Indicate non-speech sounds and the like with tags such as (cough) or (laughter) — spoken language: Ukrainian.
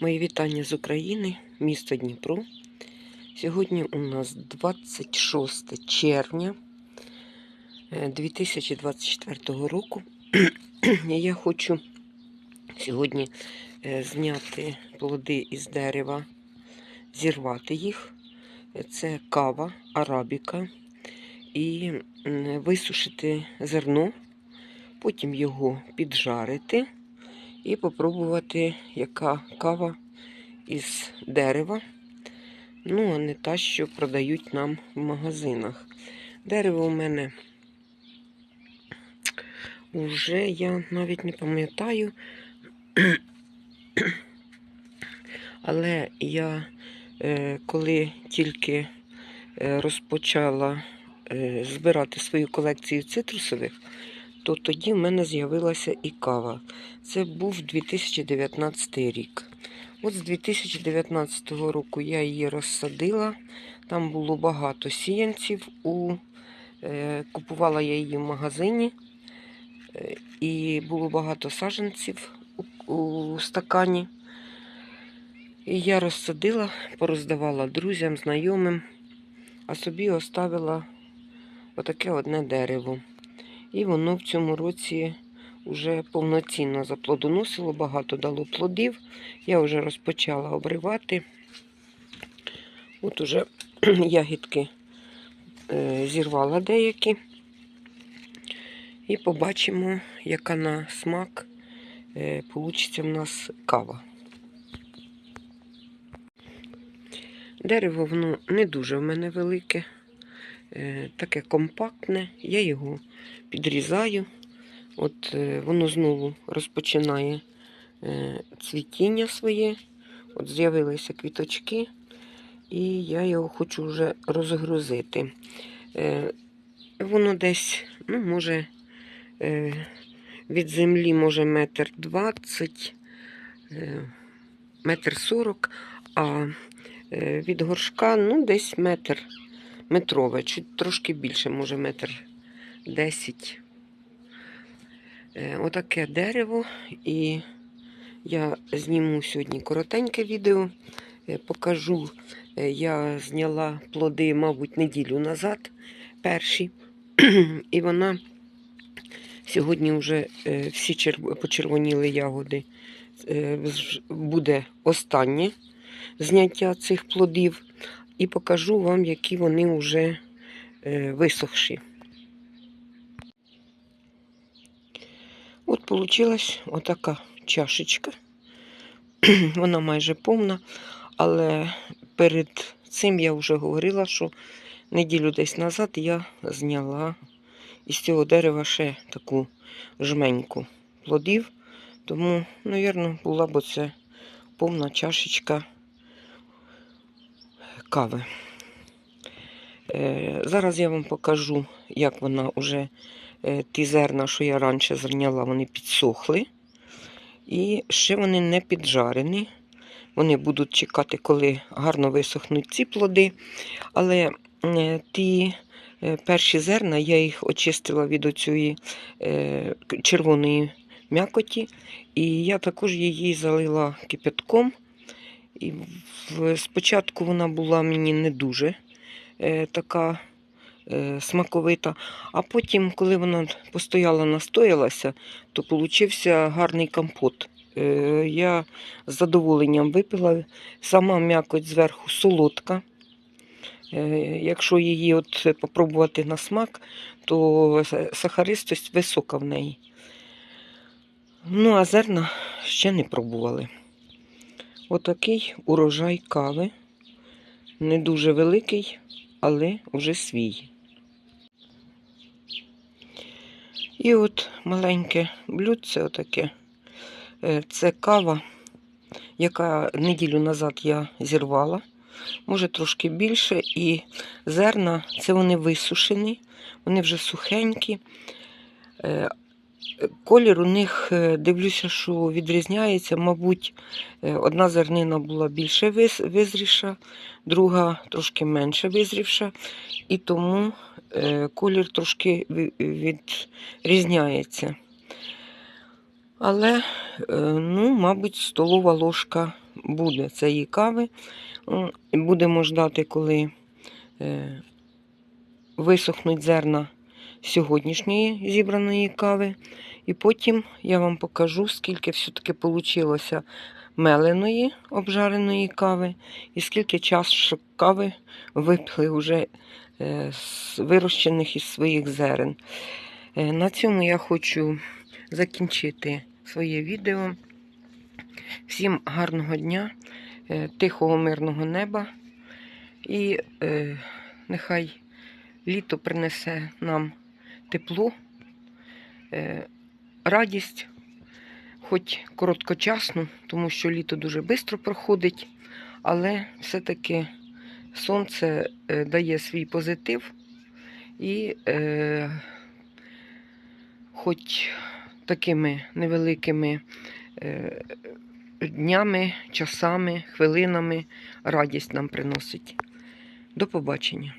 Мої вітання з України, місто Дніпро. Сьогодні у нас 26 червня е, 2024 року. (clears throat) Я хочу сьогодні е, зняти плоди із дерева, зірвати їх. Е, Це кава, арабіка. І висушити зерно, потім його піджарити і попробувати, яка кава із дерева. Ну, а не та, що продають нам в магазинах. Дерево у мене вже я навіть не пам'ятаю. (clears throat) Але я е, коли тільки е, розпочала е, збирати свою колекцію цитрусових, то тоді в мене з'явилася і кава. Це був 2019 рік. От з 2019 року я її розсадила. Там було багато сіянців. У, е, купувала я її в магазині. Е, і було багато саджанців у, у стакані. І я розсадила, пороздавала друзям, знайомим, а собі оставила отаке одне дерево. І воно в цьому році вже повноцінно заплодоносило, багато дало плодів. Я вже розпочала обривати. От уже (clears throat) ягідки е, зірвала деякі. І побачимо, яка на смак е, получиться в нас кава. Дерево воно не дуже в мене велике, таке компактне. Я його підрізаю. От е, воно знову розпочинає е, цвітіння своє. От з'явилися квіточки, і я його хочу вже розгрузити. Е, Воно десь, ну, може, е, від землі, може, метр двадцять, е, метр сорок, а е, від горшка, ну, десь метр метрове, чуть трошки більше, може, метр десять. Е, Отаке дерево, і я зніму сьогодні коротеньке відео. Е, Покажу, е, я зняла плоди, мабуть, неділю назад, перші. (clears throat) І вона сьогодні вже всі почервоніли ягоди. Буде останнє зняття цих плодів. І покажу вам, які вони вже е, висохші. От получилась отака чашечка. (clears throat) Вона майже повна, але перед цим я вже говорила, що неділю десь назад я зняла із цього дерева ще таку жменьку плодів. Тому, мабуть, була б це повна чашечка кави. Е, зараз я вам покажу, як вона вже Е, ті зерна, що я раніше зерняла, вони підсохли. І ще вони не піджарені. Вони будуть чекати, коли гарно висохнуть ці плоди. Але е, ті перші зерна, я їх очистила від оцієї червоної м'якоті. І я також її залила кипятком. І спочатку вона була мені не дуже е, така е, смаковита. А потім, коли вона постояла, настоялася, то получився гарний компот. Е, Я з задоволенням випила. Сама м'якоть зверху солодка. Е, Якщо її от попробувати на смак, то сахаристость висока в неї. Ну, а зерна ще не пробували. Отакий урожай кави. Не дуже великий, але вже свій. І от маленьке блюдце отаке. Е, Це кава, яка неділю назад я зірвала. Може трошки більше. І зерна, це вони висушені, вони вже сухенькі. Колір у них е, дивлюся, що відрізняється. Мабуть, е, одна зернина була більше визріша, друга трошки менше визрівша. І тому е, колір трошки відрізняється. Але, ну, мабуть, столова ложка буде цієї кави. Будемо ждати, коли висохнуть зерна сьогоднішньої зібраної кави. І потім я вам покажу, скільки все-таки вийшло меленої обжареної кави, і скільки чашок кави випили вже е, з вирощених із своїх зерен. Е, На цьому я хочу закінчити своє відео. Всім гарного дня, е, тихого, мирного неба. І нехай літо принесе нам тепло, е, радість, хоч короткочасну, тому що літо дуже швидко проходить, але все-таки сонце е, дає свій позитив і е, хоч такими невеликими днями, часами, хвилинами радість нам приносить. До побачення.